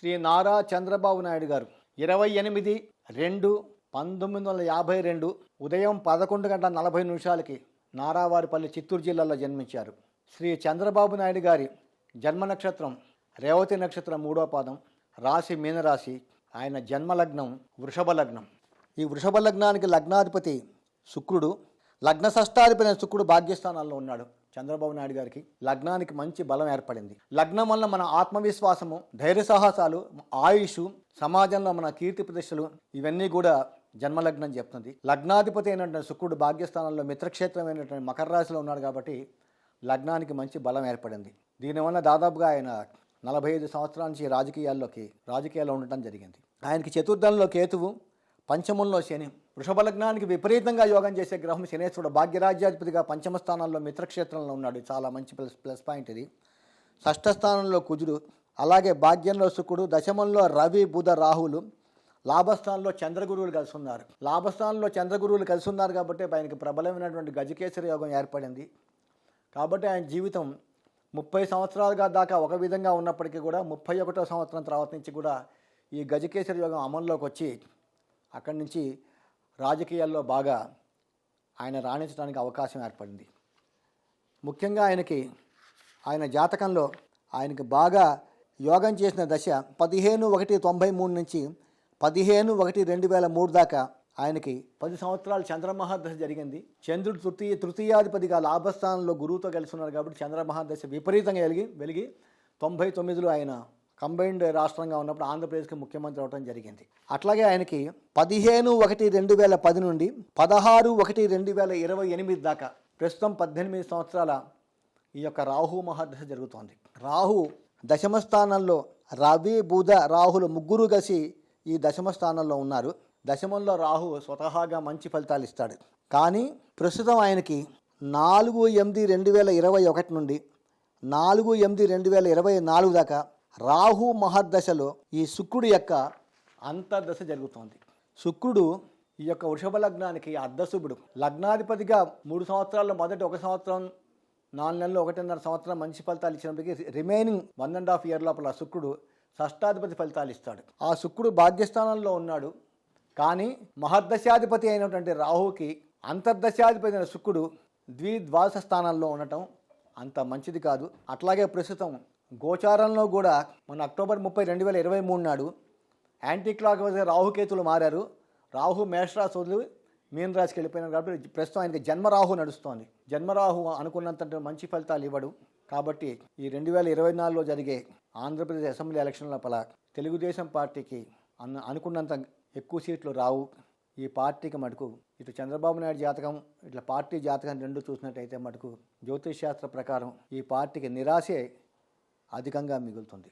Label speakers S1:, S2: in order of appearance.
S1: శ్రీ నారా చంద్రబాబు నాయుడు గారు. ఇరవై ఎనిమిది రెండు పంతొమ్మిది వందల యాభై రెండు ఉదయం పదకొండు గంటల నలభై నిమిషాలకి నారావారిపల్లి చిత్తూరు జిల్లాలో జన్మించారు. శ్రీ చంద్రబాబు నాయుడు గారి జన్మ నక్షత్రం రేవతి నక్షత్రం మూడో పాదం రాశి మీనరాశి ఆయన జన్మ లగ్నం వృషభ లగ్నం. ఈ వృషభ లగ్నానికి లగ్నాధిపతి శుక్రుడు. లగ్న షష్టాధిపతి శుక్రుడు భాగ్యస్థానాల్లో ఉన్నాడు. చంద్రబాబు నాయుడు గారికి లగ్నానికి మంచి బలం ఏర్పడింది. లగ్నం వల్ల మన ఆత్మవిశ్వాసము ధైర్య సాహసాలు ఆయుష్ సమాజంలో మన కీర్తి ప్రతిష్టలు ఇవన్నీ కూడా జన్మలగ్నం చెప్తుంది. లగ్నాధిపతి అయినటువంటి శుక్రుడు భాగ్యస్థానంలో మిత్రక్షేత్రమైనటువంటి మకర రాశిలో ఉన్నాడు కాబట్టి లగ్నానికి మంచి బలం ఏర్పడింది. దీనివల్ల దాదాపుగా ఆయన నలభై ఐదు సంవత్సరాల నుంచి రాజకీయాల్లోకి రాజకీయాల్లో ఉండటం జరిగింది. ఆయనకి చతుర్థంలో కేతువు పంచమంలో శని. వృషభ లగ్నానికి విపరీతంగా యోగం చేసే గ్రహం శనేశ్వరుడు. భాగ్యరాజ్యాధిపతిగా పంచమ స్థానంలో మిత్రక్షేత్రంలో ఉన్నాడు. చాలా మంచి ప్లస్ ప్లస్ పాయింట్ ఇది. షష్ఠ స్థానంలో కుజుడు అలాగే భాగ్యంలో శుకుడు దశమంలో రవి బుధ రాహులు లాభస్థానంలో చంద్రగురువులు కలిసి ఉన్నారు. లాభస్థానంలో చంద్రగురువులు కలిసి ఉన్నారు కాబట్టి ఆయనకి ప్రబలమైనటువంటి గజకేసరి యోగం ఏర్పడింది. కాబట్టి ఆయన జీవితం ముప్పై సంవత్సరాలుగా దాకా ఒక విధంగా ఉన్నప్పటికీ కూడా ముప్పై ఒకటో సంవత్సరం తర్వాత నుంచి కూడా ఈ గజకేసరి యోగం అమల్లోకి వచ్చి అక్కడి నుంచి రాజకీయాల్లో బాగా ఆయన రాణించడానికి అవకాశం ఏర్పడింది. ముఖ్యంగా ఆయనకి ఆయన జాతకంలో ఆయనకి బాగా యోగం చేసిన దశ పదిహేను ఒకటి తొంభై మూడు నుంచి పదిహేను ఒకటి రెండు వేల మూడు దాకా ఆయనకి పది సంవత్సరాలు చంద్రమహాదశ జరిగింది. చంద్రుడు తృతీయ తృతీయాధిపతిగా లాభస్థానంలో గురువుతో కలిసి ఉన్నారు కాబట్టి చంద్రమహాదశ విపరీతంగా వెలిగి వెలిగి తొంభై తొమ్మిదిలో ఆయన కంబైన్డ్ రాష్ట్రంగా ఉన్నప్పుడు ఆంధ్రప్రదేశ్కి ముఖ్యమంత్రి అవడం జరిగింది. అట్లాగే ఆయనకి పదిహేను ఒకటి రెండు వేల పది నుండి పదహారు ఒకటి రెండు వేల ఇరవై ఎనిమిది దాకా ప్రస్తుతం పద్దెనిమిది సంవత్సరాల ఈ యొక్క రాహు మహాదశ జరుగుతోంది. రాహు దశమ స్థానంలో రవి బుధ రాహులు ముగ్గురు కలిసి ఈ దశమ స్థానంలో ఉన్నారు. దశమంలో రాహు స్వతహాగా మంచి ఫలితాలు ఇస్తాడు. కానీ ప్రస్తుతం ఆయనకి నాలుగు ఎనిమిది రెండు వేల ఇరవై ఒకటి నుండి నాలుగు ఎనిమిది రెండు వేల ఇరవై నాలుగు దాకా రాహు మహర్దశలో ఈ శుక్రుడు యొక్క అంతర్దశ జరుగుతోంది. శుక్రుడు ఈ యొక్క వృషభ లగ్నానికి అర్ధశుభుడు. లగ్నాధిపతిగా మూడు సంవత్సరాల్లో మొదటి ఒక సంవత్సరం నాలుగు నెలలు ఒకటిన్నర సంవత్సరం మంచి ఫలితాలు ఇచ్చినప్పటికీ remaining one and half year లోపల శుక్రుడు షష్టాధిపతి ఫలితాలు ఇస్తాడు. ఆ శుక్రుడు భాగ్యస్థానంలో ఉన్నాడు. కానీ మహర్దశాధిపతి అయినటువంటి రాహుకి అంతర్దశాధిపతి అయిన శుక్రుడు ద్విద్వాదశ స్థానాల్లో ఉండటం అంత మంచిది కాదు. అట్లాగే ప్రస్తుతం గోచారంలో కూడా మన అక్టోబర్ ముప్పై రెండు వేల ఇరవై మూడు నాడు యాంటీ క్లాక్ వైజ్ రాహుకేతులు మారారు. రాహు మేషరాశి వదిలి మీన వెళ్ళిపోయినారు కాబట్టి ప్రస్తుతం ఆయనకి జన్మరాహు నడుస్తోంది. జన్మరాహు అనుకున్నంత మంచి ఫలితాలు ఇవ్వడు. కాబట్టి ఈ రెండు వేల ఇరవై నాలుగులో జరిగే ఆంధ్రప్రదేశ్ అసెంబ్లీ ఎలక్షన్ల పల తెలుగుదేశం పార్టీకి అన్న అనుకున్నంత ఎక్కువ సీట్లు రావు. ఈ పార్టీకి మటుకు ఇటు చంద్రబాబు నాయుడు జాతకం ఇట్లా పార్టీ జాతకం రెండు చూసినట్టయితే మటుకు జ్యోతిష్ శాస్త్ర ప్రకారం ఈ పార్టీకి నిరాశే అధికంగా మిగులుతుంది.